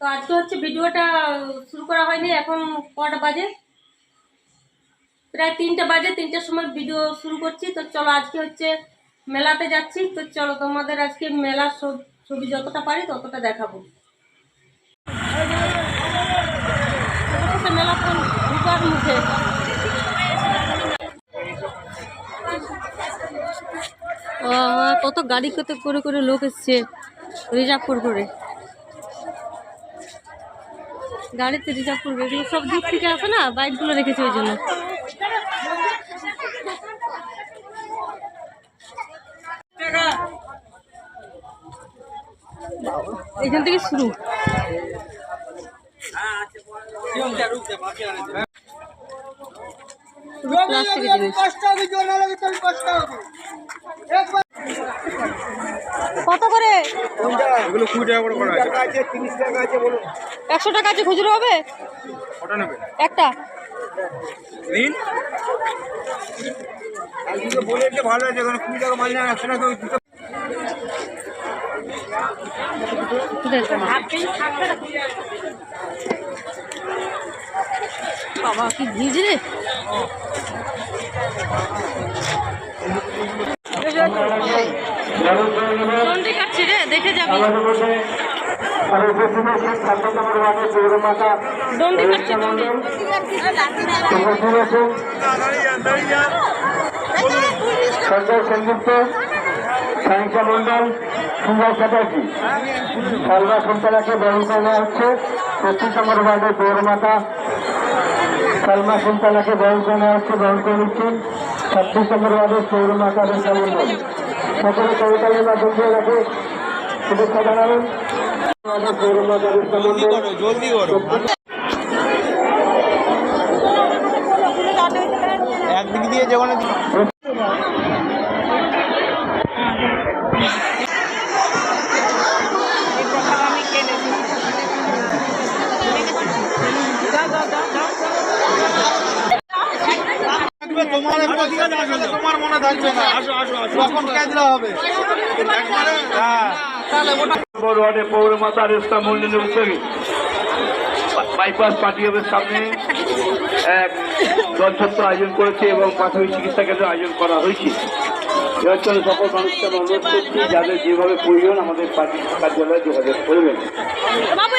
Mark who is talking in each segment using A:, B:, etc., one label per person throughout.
A: তো আজকে হচ্ছে ভিডিওটা শুরু করা হয়নি, এখন কটা বাজে? প্রায় তিনটে বাজে, তিনটের সময় ভিডিও শুরু করছি। তো চলো আজকে হচ্ছে মেলাতে যাচ্ছি। তো চলো তোমাদের আজকে মেলার ছবি যতটা পারি ততটা দেখাবো। মেলা কত গাড়ি কত করে করে লোক এসছে, রিজার্ভ করে করে। গাড়িতে রিজার্ভ করবে এগুলো সব দিক থেকে আসে না? বাইকগুলো রেখেছে ওই জন্য। এখান থেকে শুরু। প্লাস্টিকের জিনিস। কত করে?
B: এগুলো কুড়ি টাকা করে করা আছে।
A: একশো টাকা আছে খুচরো হবে?
B: নেবে?
A: একটা।
B: নিন দুটো বলে দিলে ভালো আছে কারণ কুড়ি টাকা মাল নেন একশো টাকা দুটো।
A: বাবা কি ভিজ রে? কোনটি কাটছি রে, দেখে যাবি। দণ্ডি কাটছি দণ্ডি
C: সঞ্জয় সেনগুপ্ত সাংসা মন্ডল সুন্দর চ্যাটার্জি সালবা সন্তানাকে বরণ করে হচ্ছে। পঁচিশ নম্বর ওয়ার্ডের পৌরমাতা সালমা সন্তানাকে বরণ করে হচ্ছে। বরণ করে নিচ্ছেন ছাব্বিশ নম্বর ওয়ার্ডের পৌরমাতা রেখা মন্ডল সকলে কবিতালের মাধ্যম দিয়ে রাখে। শুভেচ্ছা জানাবেন
B: একদিক দিয়ে যখন তোমার মনে থাকবে না। আসো আসো আসো তখন কাজলা হবে? হ্যাঁ।
C: ওয়ার্ডে পৌরমাতা রেস্তা মন্ডলের উদ্যোগে বাইপাস পার্টি অফিসের সামনে। এক দলছত্র আয়োজন করেছে এবং প্রাথমিক চিকিৎসা কেন্দ্র আয়োজন করা হয়েছে। এ সকল মানুষকে আমরা অনুরোধ করছি যাদের যেভাবে প্রয়োজন আমাদের পার্টি কার্যালয়ে যোগাযোগ করবেন।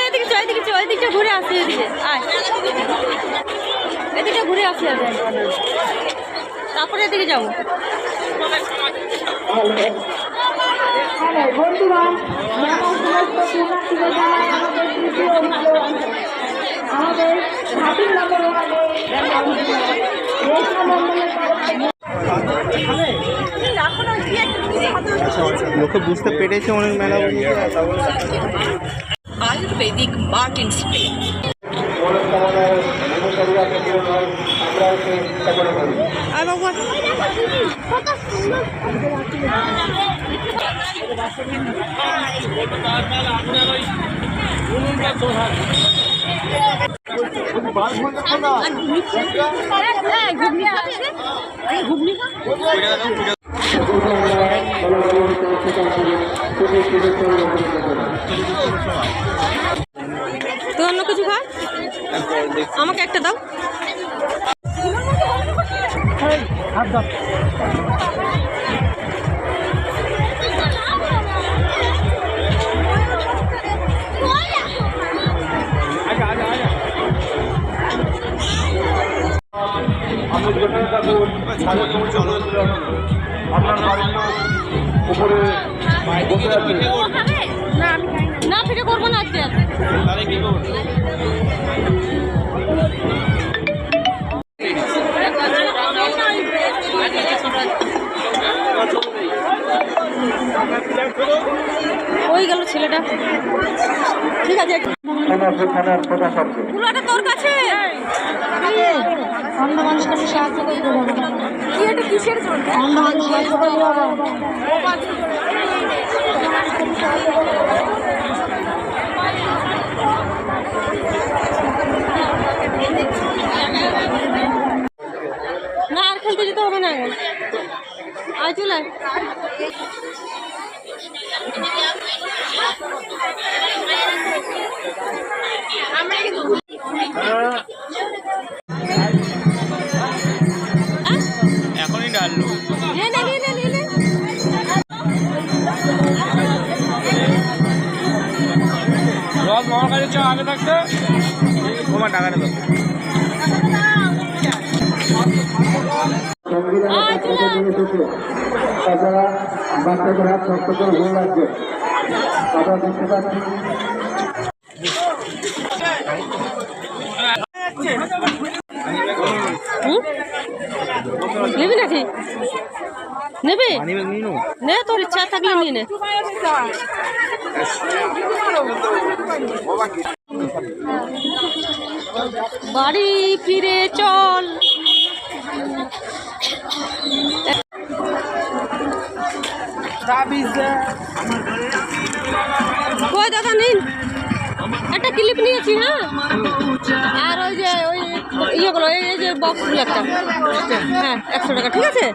A: এদিকে চল এদিকে চল ঘুরে আসি ঘুরে আসি তারপরে এদিকে যাব।
D: বন্ধুরা আমাদের নম্বর
B: লোকে বুঝতে পেরেছে অনেক মেলা
C: মনোকারিয়াকে পূরণ হয় আমরা
A: বাবু তো অন্য কিছু খা আমাকে একটা দাও।
C: আমি তাদের সমস্ত আপনার বাড়ির উপরে বসে আছে
A: না ফিরে করব না। আজকে
B: তাহলে কি করব?
A: ওই গেল ছেলেটা। ঠিক আছে। পুরোটা তোর কাছে?
D: অন্য মানুষকে আমি সাহায্য করে দেবো
A: কি এটা কিসের জন্য?
D: অন্য মানুষ সাহায্য করে
A: না আর খেলতে যেতে হবে না আয় চলে
B: মামার কাছে চা আগে থাকতে? তোমার
C: টাকা এসেছে তাছাড়া বাচ্চাদের হাত শক্ত করে ভুল লাগছে আমরা দেখতে পাচ্ছি
A: নেবি নাকি? নেবে? নে তোর ইচ্ছা থাকলে নিয়ে নে। বাড়ি ফিরে চল। কই দাদা নিন। ক্লিপ নিয়েছি হ্যাঁ? আর ওই যে, ওই ইয়েগুলো এই যে বক্সগুলো একটা। হ্যাঁ একশো টাকা, ঠিক আছে?